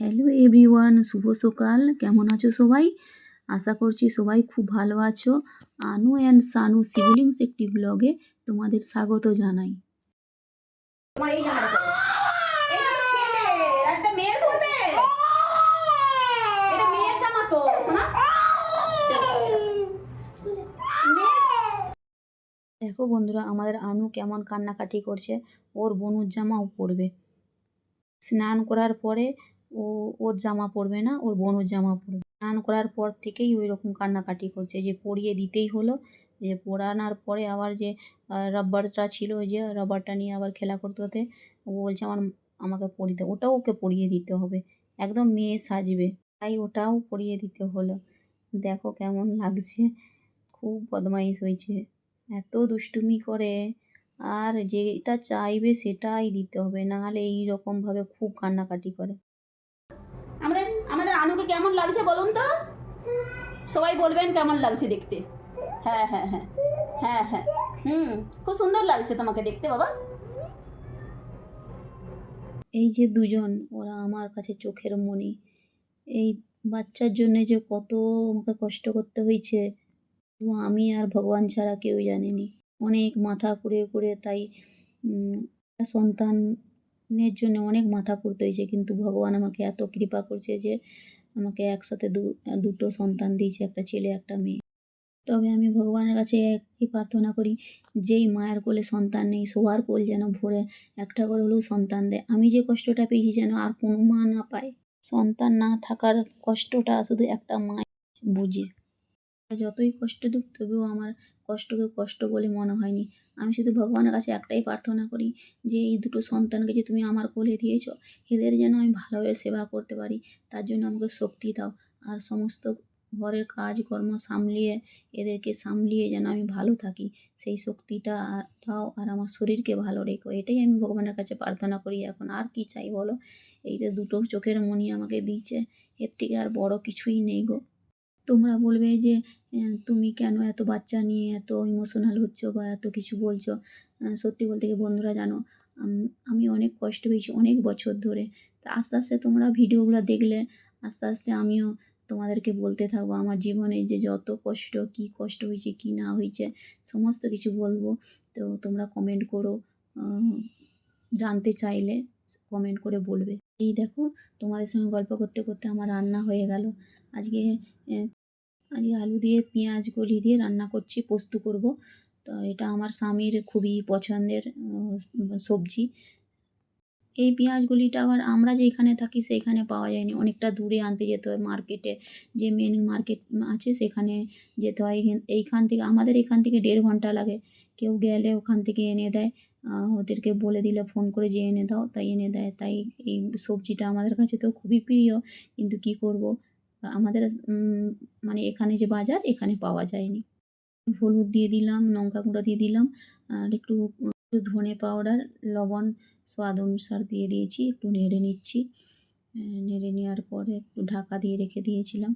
Hello everyone শুভ সকাল। কেমন আছো সবাই? আশা করছি সবাই খুব ভালো আছো। আনু অ্যান্ড সানু সিবলিংস একটি ব্লগে তোমাদের স্বাগত জানাই। দেখো বন্ধুরা আমাদের আনু কেমন কান্নাকাটি করছে। ওর বনুর জামাও পরবে। স্নান করার পরে ও ওর জামা পরবে না ওর বনুর জামা পরবে। স্নান করার পর থেকেই ওই রকম কান্নাকাটি করছে যে পরিয়ে দিতেই হলো। যে পরানোর পরে আবার যে আহ, রাবারটা ছিল ওই যে রাবারটা নিয়ে আবার খেলা করতে হতে ও বলছে আমার আমাকে পরিয়ে ওটাও ওকে পরিয়ে দিতে হবে। একদম মেয়ে সাজবে। তাই ওটাও পরিয়ে দিতে হলো। দেখো কেমন লাগছে খুব বদমাইশ হয়েছে। এত দুষ্টুমি করে আর যেটা চাইবে সেটাই দিতে হবে নাহলে এই রকমভাবে খুব কান্নাকাটি করে। কেমন লাগছে বলুন তো? সবাই বলবেন কেমন লাগছে দেখতে। হ্যাঁ হ্যাঁ হ্যাঁ হ্যাঁ হ্যাঁ। হুম, খুব সুন্দর লাগছে তোমাকে দেখতে বাবা। এই যে দুজন, ওরা আমার কাছে চোখের মণি। এই বাচ্চার জন্যে যে কত আমাকে কষ্ট করতে হয়েছে আমি আর ভগবান ছাড়া কেউ জানেনি। অনেক মাথা কুড়ে কুড়ে তাই সন্তানের জন্য অনেক মাথা কুড়তে হয়েছে, কিন্তু ভগবান আমাকে এত কৃপা করছে যে আমাকে একসাথে দুটো সন্তান দিয়েছে, একটা ছেলে, একটা মেয়ে। তবে আমি ভগবানের কাছে একই প্রার্থনা করি, যেই মায়ের কোলে সন্তান নেই, সবার কোল যেন ভরে, একটা করে হলেও সন্তান দেয়। আমি যে কষ্টটা পেয়েছি যেন আর কোনো মা না পায়। সন্তান না থাকার কষ্টটা শুধু একটা মা বুঝে। যতই কষ্ট দুঃখ তবুও আমার কষ্টকে কষ্ট বলে মনে হয়নি। আমি শুধু ভগবানের কাছে একটাই প্রার্থনা করি যে, এই দুটো সন্তানকে যে তুমি আমার কোলে দিয়েছ, এদের যেন আমি ভালোভাবে সেবা করতে পারি, তার জন্য আমাকে শক্তি দাও। আর সমস্ত ঘরের কাজকর্ম সামলিয়ে, এদেরকে সামলিয়ে যেন আমি ভালো থাকি, সেই শক্তিটা আর দাও আর আমার শরীরকে ভালো রেখো। এটাই আমি ভগবানের কাছে প্রার্থনা করি এখন। আর কি চাই বলো? এই যে দুটো চোখের মনি আমাকে দিয়েছে, এর থেকে আর বড় কিছুই নেই গো। তোমরা বলবে যে তুমি কেন এত বাচ্চা নিয়ে এত ইমোশনাল হচ্ছ বা এত কিছু বলছো? সত্যি বলতে গিয়ে বন্ধুরা জানো, আমি অনেক কষ্ট পেয়েছি অনেক বছর ধরে। তা আস্তে আস্তে তোমরা ভিডিওগুলো দেখলে, আস্তে আস্তে আমিও তোমাদেরকে বলতে থাকব আমার জীবনে যে যত কষ্ট, কি কষ্ট হয়েছে, কি না হয়েছে, সমস্ত কিছু বলব। তো তোমরা কমেন্ট করো জানতে চাইলে কমেন্ট করে বলবে। এই দেখো, তোমাদের সঙ্গে গল্প করতে করতে আমার রান্না হয়ে গেল। আজকে আজকে আলু দিয়ে, পেঁয়াজ গলি দিয়ে রান্না করছি, পোস্ত করব। তো এটা আমার স্বামীর খুবই পছন্দের সবজি। এই পেঁয়াজগুলিটা আবার আমরা যেখানে থাকি সেইখানে পাওয়া যায়নি। অনেকটা দূরে আনতে যেতে হয় মার্কেটে। যে মেন মার্কেট আছে সেখানে যেতে হয়। এইখান থেকে, আমাদের এখান থেকে দেড় ঘণ্টা লাগে। কেউ গেলে ওখান থেকে এনে দেয়। ওদেরকে বলে দিলে ফোন করে যে এনে দাও, তাই এনে দেয়। তাই এই সবজিটা আমাদের কাছে তো খুবই প্রিয়। কিন্তু কি করব? আমাদের মানে এখানে যে বাজার, এখানে পাওয়া যায়নি। হলুদ দিয়ে দিলাম, লঙ্কা গুঁড়ো দিয়ে দিলাম, আর একটু ধনে পাউডার, লবণ, স্বাদ অনুসার দিয়ে দিয়েছি, একটু নেড়ে নিচ্ছি। নেড়ে নেওয়ার পরে একটু ঢাকা দিয়ে রেখে দিয়েছিলাম।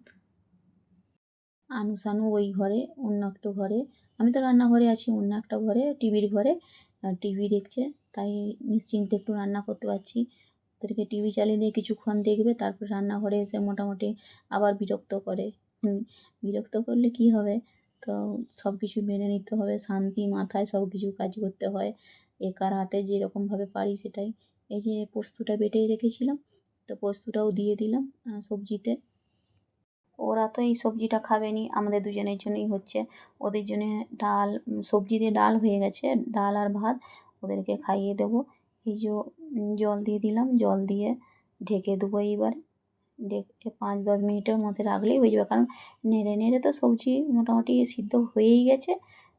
আনু সানু ওই ঘরে, অন্য একটা ঘরে, আমি তো রান্নাঘরে আছি, অন্য একটা ঘরে, টিভির ঘরে টিভি দেখছে, তাই নিশ্চিন্তে একটু রান্না করতে পারছি। ওদেরকে টিভি চালিয়ে দিয়ে কিছুক্ষণ দেখবে তারপর রান্নাঘরে এসে মোটামুটি আবার বিরক্ত করে। হুম, বিরক্ত করলে কি হবে? তো সব কিছু মেনে নিতে হবে শান্তি মাথায় সব কিছু কাজ করতে হয়। একার হাতে যেরকমভাবে পারি সেটাই। এই যে পোস্তটা বেটে রেখেছিলাম তো পোস্তটাও দিয়ে দিলাম সবজিতে। ওরা তো এই সবজিটা খাবেনি আমাদের দুজনের জন্যই হচ্ছে। ওদের জন্য ডাল সবজি দিয়ে ডাল হয়ে গেছে ডাল আর ভাত ওদেরকে খাইয়ে দেবো। এই জল দিয়ে দিলাম, জল দিয়ে ঢেকে দেবো এইবার। ঢেকে পাঁচ দশ মিনিটের মধ্যে রাখলেই হয়ে যাবে। কারণ নেড়ে নেড়ে তো সবজি মোটামুটি সিদ্ধ হয়েই গেছে।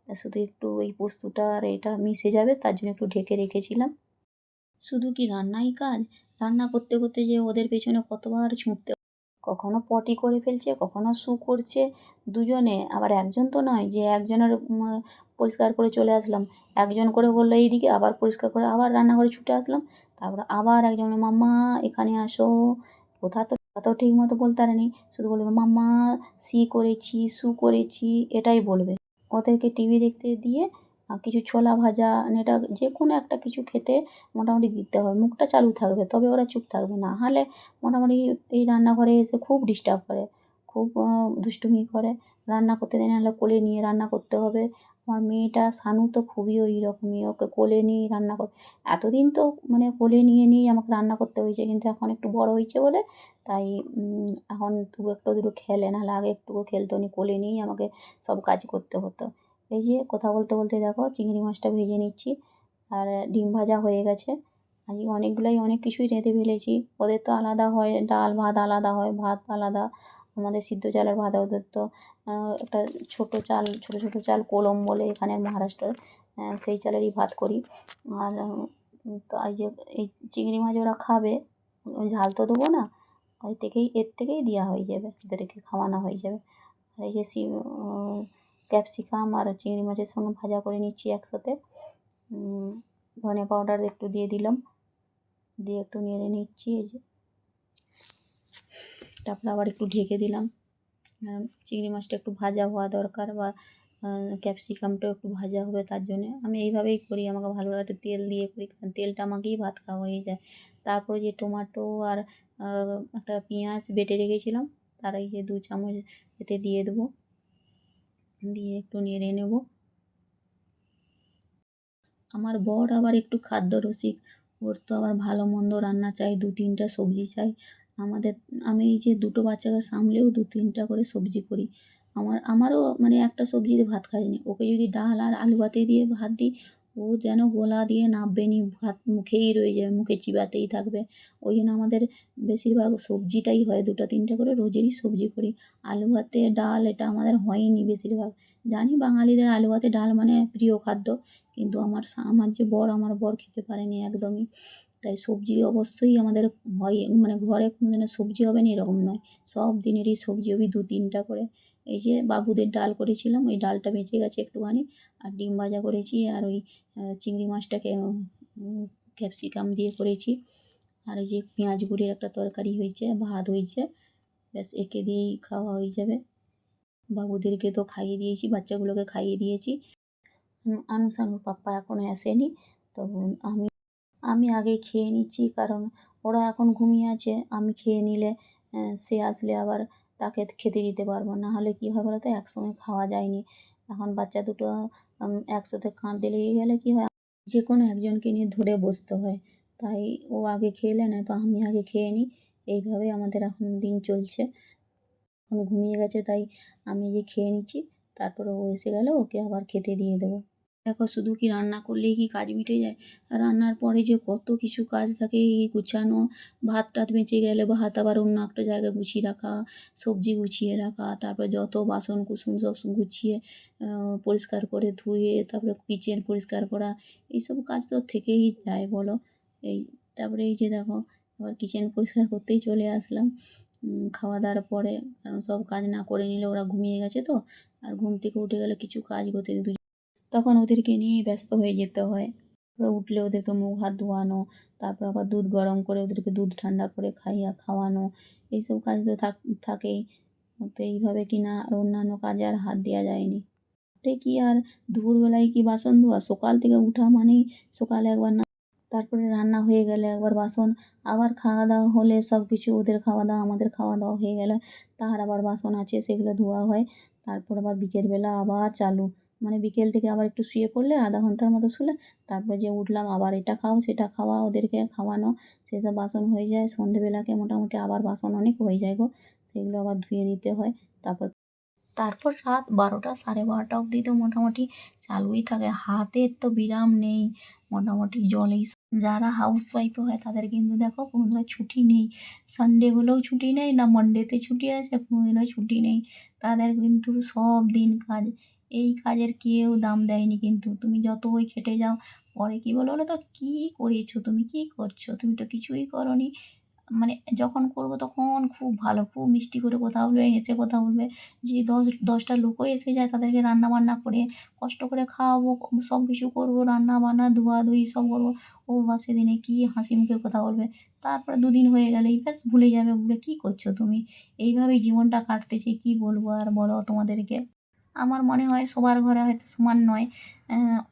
শুধু একটু ওই পোস্তটা আর এটা মিশে যাবে, তার জন্য একটু ঢেকে রেখেছিলাম। শুধু কি রান্নাই কাজ? রান্না করতে করতে যে ওদের পেছনে কতবার ছুটতে কখনো পটি করে ফেলছে, কখনো শু করছে দুজনে। আবার একজন তো নয়, যে একজনের পরিষ্কার করে চলে আসলাম। একজন করে বলল, এইদিকে আবার পরিষ্কার করে আবার রান্নাঘরে ছুটে আসলাম। তারপর আবার একজন মাম্মা, এখানে আসো। কোথা তো, কথা ঠিক মতো বলতে পারেনি। শুধু বলবে মাম্মা, সি করেছি, সু করেছি, এটাই বলবে। ওদেরকে টিভি দেখতে দিয়ে কিছু ছোলা ভাজা এটা যে কোনো একটা কিছু খেতে মোটামুটি দিতে হবে। মুখটা চালু থাকবে, তবে ওরা চুপ থাকবে না। হলে মোটামুটি এই রান্নাঘরে এসে খুব ডিস্টার্ব করে, খুব দুষ্টুমি করে। রান্না করতে দেয় না হলে কোলে নিয়ে রান্না করতে হবে। আমার মেয়েটা সানু তো খুবই ওই রকমই ওকে কোলে নিয়েই রান্না কর, এতদিন তো মানে কোলে নিয়ে নিয়েই আমাকে রান্না করতে হয়েছে, কিন্তু এখন একটু বড় হয়েছে বলে, তাই এখন দু একটু দুটো খেলে, নাহলে আগে একটুকু খেলতো না কোলে নিয়েই আমাকে সব কাজ করতে হতো। এই যে কথা বলতে বলতে দেখো, চিংড়ি মাছটা ভেজে নিচ্ছি, আর ডিম ভাজা হয়ে গেছে। আজকে অনেকগুলাই অনেক কিছুই রেঁধে ফেলেছি, ওদের তো আলাদা হয়, ডাল ভাত আলাদা হয়, ভাত আলাদা আমাদের সিদ্ধ চালের ভাত ওদের তো একটা ছোটো চাল, ছোটো ছোটো চাল কোলম বলে এখানে মহারাষ্ট্রের সেই চালেরই ভাত করি। আর তো এই যে, এই চিংড়ি মাছ ওরা খাবে ঝাল তো দেবো না, ওই থেকেই, এর থেকেই দেওয়া হয়ে যাবে, ওদেরকে খাওয়ানো হয়ে যাবে। আর এই যে ক্যাপসিকাম আর চিংড়ি মাছের সঙ্গে ভাজা করে নিচ্ছি একসাথে ধনে পাউডার একটু দিয়ে দিলাম, দিয়ে একটু নেড়ে নিচ্ছি, এই যে। তারপরে আবার একটু ঢেকে দিলাম। চিংড়ি মাছটা একটু ভাজা হওয়া দরকার বা ক্যাপসিকামটাও একটু ভাজা হবে তার জন্যে। আমি এইভাবেই করি, আমাকে ভালো লাগে একটু তেল দিয়ে করি, কারণ তেলটা আমাকেই ভাত খাওয়া হয়ে যায়। তারপরে যে টমাটো আর একটা পেঁয়াজ বেটে রেখেছিলাম, তার যে দু চামচ এতে দিয়ে দেবো। দিয়ে একটু নেড়ে নেব। আমার বর আবার একটু খাদ্য রসিক, ওর তো আবার ভালো মন্দ রান্না চাই, দু তিনটা সবজি চাই। আমাদের, আমি এই যে দুটো বাচ্চাকে সামলেও দু তিনটা করে সবজি করি। আমার, আমারও মানে একটা সবজি দিয়ে ভাত খায় নি ওকে যদি ডাল আর আলু ভাতে দিয়ে ভাত দিই, ও যেন গলা দিয়ে নাববে নি, ভাত মুখেই রয়ে যাবে, মুখে চিবাতেই থাকবে। ওই জন্য আমাদের বেশিরভাগ সবজিটাই হয় দুটো তিনটে করে, রোজেরই সবজি করি। আলু ভাতে ডাল, এটা আমাদের হয়নি বেশিরভাগ। জানি বাঙালিদের আলু ভাতে ডাল মানে প্রিয় খাদ্য, কিন্তু আমার আমার যে বর, আমার বর খেতে পারেনি একদমই। তাই সবজি অবশ্যই আমাদের হয় মানে ঘরে কোনো দিনও সবজি হবে না, এরকম নয়। সব দিনেরই সবজি হবে দু তিনটা করে। এই যে বাবুদের ডাল করেছিলাম, ওই ডালটা বেঁচে গেছে একটুখানি, আর ডিম ভাজা করেছি, আর ওই চিংড়ি মাছটাকে ক্যাপসিকাম দিয়ে করেছি। আর ওই যে পেঁয়াজ গুঁড়ির একটা তরকারি হয়েছে, ভাত হয়েছে, ব্যাস একে দিয়েই খাওয়া হয়ে যাবে। বাবুদেরকে তো খাইয়ে দিয়েছি, বাচ্চাগুলোকে খাইয়ে দিয়েছি। আনু সানুর পাপ্পা এখনও আসেনি, তো আমি আমি আগে খেয়ে নিচ্ছি, কারণ ওরা এখন ঘুমিয়ে আছে, আমি খেয়ে নিলে সে আসলে আবার তাকে খেতে দিতে পারব না। হলে কী হয় বলো তো একসঙ্গে খাওয়া যায়নি। এখন বাচ্চা দুটো একসাথে কাঁদতে লেগে গেলে কী হয়, যে কোনো একজনকে নিয়ে ধরে বসতে হয়। তাই ও আগে খেলে না, তো আমি আগে খেয়ে নিই। এইভাবে আমাদের এখন দিন চলছে। এখন ঘুমিয়ে গেছে, তাই আমি যে খেয়ে নিচ্ছি, তারপরে ও এসে গেলে ওকে আবার খেতে দিয়ে দেবো। দেখো শুধু কি রান্না করলেই কি কাজ মিটে যায়? রান্নার পরে যে কত কিছু কাজ থাকে, এই গুছানো ভাত টাত বেঁচে গেলে ভাত আবার অন্য একটা জায়গায় গুছিয়ে রাখা, সবজি গুছিয়ে রাখা, তারপরে যত বাসন কুসুম সব গুছিয়ে পরিষ্কার করে ধুয়ে, তারপরে কিচেন পরিষ্কার করা, এইসব কাজ তো থেকেই যায় বলো। এই, তারপরে এই যে দেখো আবার কিচেন পরিষ্কার করতেই চলে আসলাম। খাওয়া দাওয়ার পরে, কারণ সব কাজ না করে নিলে ওরা ঘুমিয়ে গেছে তো, আর ঘুম থেকে উঠে গেলে কিছু কাজ করতে তখন ওদেরকে নিয়েই ব্যস্ত হয়ে যেতে হয়। উঠলে ওদেরকে মুখ হাত ধোয়ানো, তারপর আবার দুধ গরম করে ওদেরকে দুধ ঠান্ডা করে খাইয়া খাওয়ানো, এইসব কাজ তো থাক, থাকেই। তো এইভাবে কি না আর অন্যান্য কাজে আর হাত দেওয়া যায়নি। কি আর দুপুরবেলায় কি বাসন ধোয়া? সকাল থেকে উঠা মানেই সকালে একবার না, তারপরে রান্না হয়ে গেলে একবার বাসন, আবার খাওয়া দাওয়া হলে সব কিছু ওদের খাওয়া দাওয়া, আমাদের খাওয়া দাওয়া হয়ে গেলে তার আবার বাসন আছে সেগুলো ধোয়া হয়, তারপর আবার বিকেলবেলা আবার চালু। মানে বিকেল থেকে আবার একটু শুয়ে পড়লে আধা ঘণ্টার মতো শুলে তারপরে যে উঠলাম আবার এটা খাও, সেটা খাওয়া, ওদেরকে খাওয়ানো, সেসব বাসন হয়ে যায়। সন্ধেবেলাকে মোটামুটি আবার বাসন অনেক হয়ে যায় গো, সেগুলো আবার ধুয়ে নিতে হয়। তারপর তারপর রাত বারোটা, সাড়ে বারোটা অবধি তো মোটামুটি চালুই থাকে। হাতের তো বিরাম নেই, মোটামুটি জলেই যারা হাউস ওয়াইফ হয় তাদের কিন্তু দেখো কোনো দিনও ছুটি নেই। সানডে হলেও ছুটি নেই, না মানডেতে ছুটি আছে কোনো দিনও ছুটি নেই। তাদের কিন্তু সব দিন কাজ এই কাজের কেউ দাম দেয়নি কিন্তু। তুমি যত যতই খেটে যাও, পরে কী বলো তো? কী করেছ? তুমি কী করছ? তুমি তো কিছুই করোনি। মানে যখন করব তখন খুব ভালো, খুব মিষ্টি করে কথা বলবে, হেসে কথা বলবে। যদি দশ, দশটা লোকও এসে যায় তাদেরকে রান্না বান্না করে, কষ্ট করে খাওয়াবো, সব কিছু করব রান্না বান্না ধোয়াধুয়ি সব করব, ও বা সেদিনে কী হাসি মুখে কথা বলবে? তারপরে দুদিন হয়ে গেলেই ব্যাস ভুলে যাবে বলে কী করছ তুমি? এইভাবেই জীবনটা কাটতেছে, কী বলব আর বলো তোমাদেরকে। আমার মনে হয় সবার ঘরে হয়তো সমান নয়।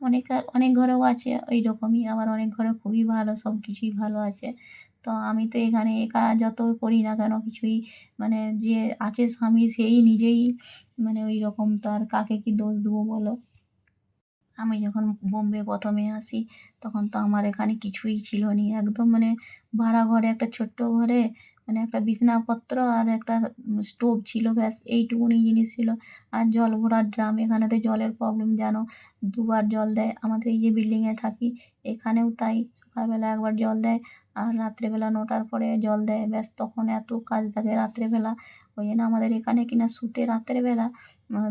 অনেক অনেক ঘরেও আছে ওই রকমই আবার অনেক ঘরে খুবই ভালো, সব কিছুই ভালো আছে। তো আমি তো এখানে একা যত করি না কেন কিছুই মানে যে আছে স্বামী সেই নিজেই মানে ওই রকম তো আর কাকে কি দোষ দেবো বলো? আমি যখন বোম্বে প্রথমে আসি, তখন তো আমার এখানে কিছুই ছিল না। একদম মানে ভাড়া ঘরে একটা ছোট্ট ঘরে মানে একটা বিছানাপত্র আর একটা স্টোভ ছিল, ব্যাস এইটুকুনি জিনিস ছিল। আর জল ভরার ড্রাম এখানে তো জলের প্রবলেম জানো? দুবার জল দেয়। আমাদের এই যে বিল্ডিংয়ে থাকি, এখানেও তাই। সকালবেলা একবার জল দেয় আর রাত্রেবেলা নটার পরে জল দেয়। ব্যাস তখন এত কাজ থাকে রাত্রেবেলা। ওই জন্য আমাদের এখানে কিনা শুতে রাত্রেবেলা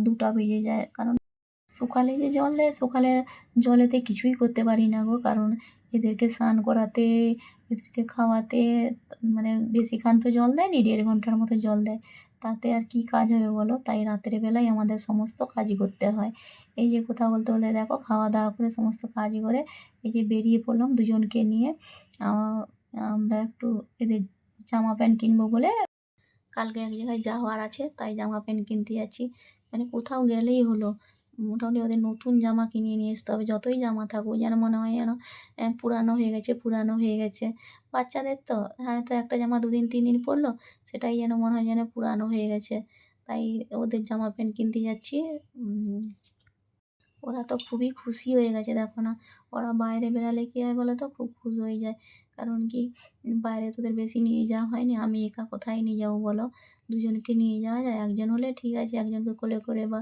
দুটা বেজে যায়। কারণ সকালে যে জল দেয়, সকালের জলেতে কিছুই করতে পারি না গো। কারণ এদেরকে স্নান করাতে, এদেরকে খাওয়াতে মানে বেশিক্ষণ তো জল দেয়নি, দেড় ঘণ্টার মতো জল দেয়। তাতে আর কি কাজ হবে বলো? তাই রাত্রে বেলায় আমাদের সমস্ত কাজই করতে হয়। এই যে কথা বলতে বলতে দেখো, খাওয়া দাওয়া করে সমস্ত কাজ করে এই যে বেরিয়ে পড়লাম দুজনকে নিয়ে। আমরা একটু এদের জামা প্যান্ট কিনবো বলে কালকে এক জায়গায় যাওয়ার আছে, তাই জামা প্যান্ট কিনতে যাচ্ছি। মানে কোথাও গেলেই হলো। মোটামুটি ওদের নতুন জামা কিনে নিয়ে আসতে হবে যতই জামা থাকুক, যেন মনে হয় যেন পুরানো হয়ে গেছে, পুরানো হয়ে গেছে। বাচ্চাদের তো হয়তো একটা জামা দুদিন, তিন দিন পরলো, সেটাই যেন মনে হয় যেন পুরানো হয়ে গেছে। তাই ওদের জামা প্যান্ট কিনতে যাচ্ছি। ওরা তো খুবই খুশি হয়ে গেছে, দেখো না। ওরা বাইরে বেরালে কী হয় বলো তো খুব খুশি হয়ে যায়। কারণ কি? বাইরে তোদের বেশি নিয়ে যাওয়া হয়নি। আমি একা কোথায় নিয়ে যাব বলো? দুজনকে নিয়ে যাওয়া যায়। একজন হলে ঠিক আছে, একজনকে কোলে করে বা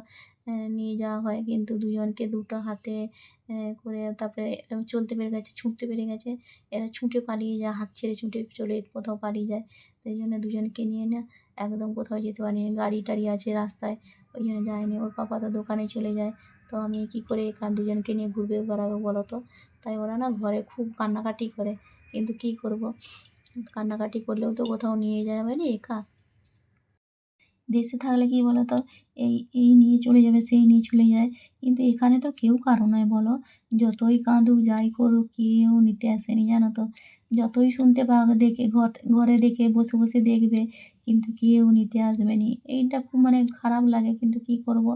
নিয়ে যাওয়া হয়। কিন্তু দুজনকে দুটো হাতে করে তারপরে চলতে পেরে গেছে, ছুটতে পেরে গেছে। এরা ছুটে পালিয়ে যায়, হাত ছেড়ে ছুটে চলে কোথাও পালিয়ে যায়। সেই জন্য দুজনকে নিয়ে না একদম কোথাও যেতে পারিনি। গাড়ি টাড়ি আছে রাস্তায়, ওই জন্য যায়নি। ওর পাপা তো দোকানে চলে যায়। তো আমি কী করে একা দুজনকে নিয়ে ঘুরবে বেড়াবো বলো তো? তাই ওরা না ঘরে খুব কান্নাকাটি করে। কিন্তু কী করব? কান্নাকাটি করলেও তো কোথাও নিয়ে যাবে না একা? দেশে থাকলে কী বলো তো এই এই নিয়ে চলে যাবে, সেই নিয়ে চলে যায়। কিন্তু এখানে তো কেউ কারও নয়, বলো। যতই কাঁদুক, যাই করুক, কেউ নিতে আসেনি, জানো তো। যতই শুনতে পাক, দেখে ঘর ঘরে দেখে, বসে বসে দেখবে, কিন্তু কেউ নিতে আসবে না। এইটা খুব মানে খারাপ লাগে, কিন্তু কী করব?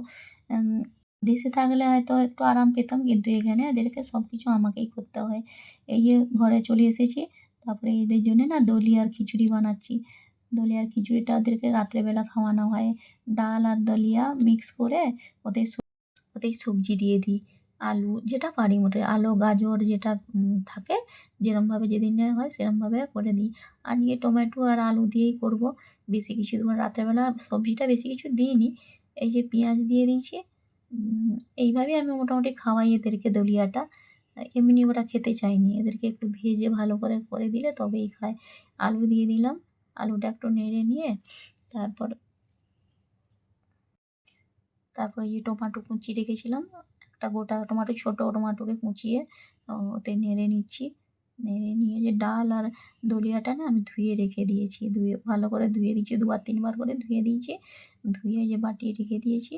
দেশে থাকলে হয়তো একটু আরাম পেতাম, কিন্তু এখানে এদেরকে সব কিছু আমাকেই করতে হয়। এই যে ঘরে চলে এসেছি, তারপরে এদের জন্যে না দলিয়ার খিচুড়ি বানাচ্ছি। দলিয়ার খিচুড়িটা ওদেরকে রাত্রেবেলা খাওয়ানো হয়। ডাল আর দলিয়া মিক্স করে ওদের ওতেই সবজি দিয়ে দিই। আলু যেটা পারি মোটে, আলু, গাজর যেটা থাকে, যেরমভাবে যেদিন হয় সেরমভাবে করে দিই। আজকে টমেটো আর আলু দিয়েই করব। বেশি কিছু দেবো রাত্রেবেলা সবজিটা বেশি কিছু দিইনি, এই যে পেঁয়াজ দিয়ে দিয়েছি এইভাবেই আমি মোটামুটি খাওয়াই এদেরকে দলিয়াটা। এমনি ওরা খেতে চায়নি, এদেরকে একটু ভেজে ভালো করে করে দিলে তবেই খায়। আলু দিয়ে দিলাম আলুটা একটু নেড়ে নিয়ে তারপর তারপর এই টমাটো কুচি রেখেছিলাম, একটা গোটা টমাটো, ছোটো টমাটোকে কুচিয়ে ওতে নেড়ে নিচ্ছি। নেড়ে নিয়ে যে ডাল আর দলিয়াটা না আমি ধুয়ে রেখে দিয়েছি, ধুয়ে, ভালো করে ধুয়ে দিয়েছি, দুবার তিনবার করে ধুয়ে দিয়েছি, ধুয়ে যে বাটিয়ে রেখে দিয়েছি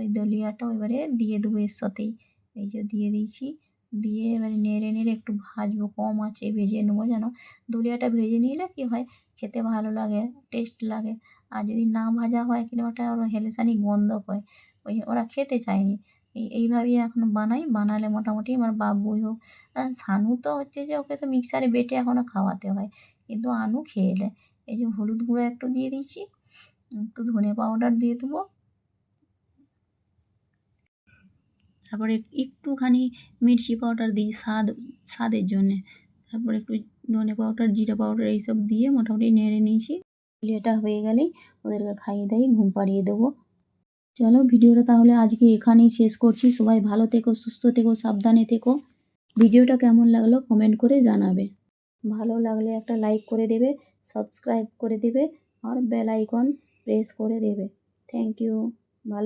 ওই দলিয়াটাও এবারে দিয়ে দেবো এর সাথেই। এই যে দিয়ে দিয়েছি দিয়ে এবারে নেড়ে নেড়ে একটু ভাজবো, কম আছে ভেজে নেব যেন। দলিয়াটা ভেজে নিলে কী হয়, খেতে ভালো লাগে টেস্ট লাগে। আর যদি না ভাজা হয় কিন্তু ওটা ওরা হেলেসানি গন্ধ হয়, ওই ওরা খেতে চায়নি। এই, এইভাবেই এখন বানাই, বানালে মোটামুটি আমার বাবুই হোক সানু তো হচ্ছে যে ওকে তো মিক্সারে বেটে এখনও খাওয়াতে হয়, কিন্তু আনু খেয়ে নেয়। এই যে হলুদ গুঁড়ো একটু দিয়ে দিয়েছি একটু ধনে পাউডার দিয়ে দেবো তারপরে একটুখানি মির্চি পাউডার দিই স্বাদ, স্বাদের জন্যে। তারপরে একটু ধনে পাউডার, জিরা পাউডার এইসব দিয়ে মোটামুটি নেড়ে নিয়েছি। এটা হয়ে গেলেই ওদেরকে খাইয়ে দাইয়ে ঘুম পাড়িয়ে দেবো। চলো ভিডিওটা তাহলে আজকে এখানেই শেষ করছি। সবাই ভালো থেকো, সুস্থ থেকো, সাবধানে থেকো। ভিডিওটা কেমন লাগল কমেন্ট করে জানাবে। ভালো লাগলে একটা লাইক করে দেবে, সাবস্ক্রাইব করে দেবে, আর বেল আইকন প্রেস করে দেবে। থ্যাংক ইউ, ভালো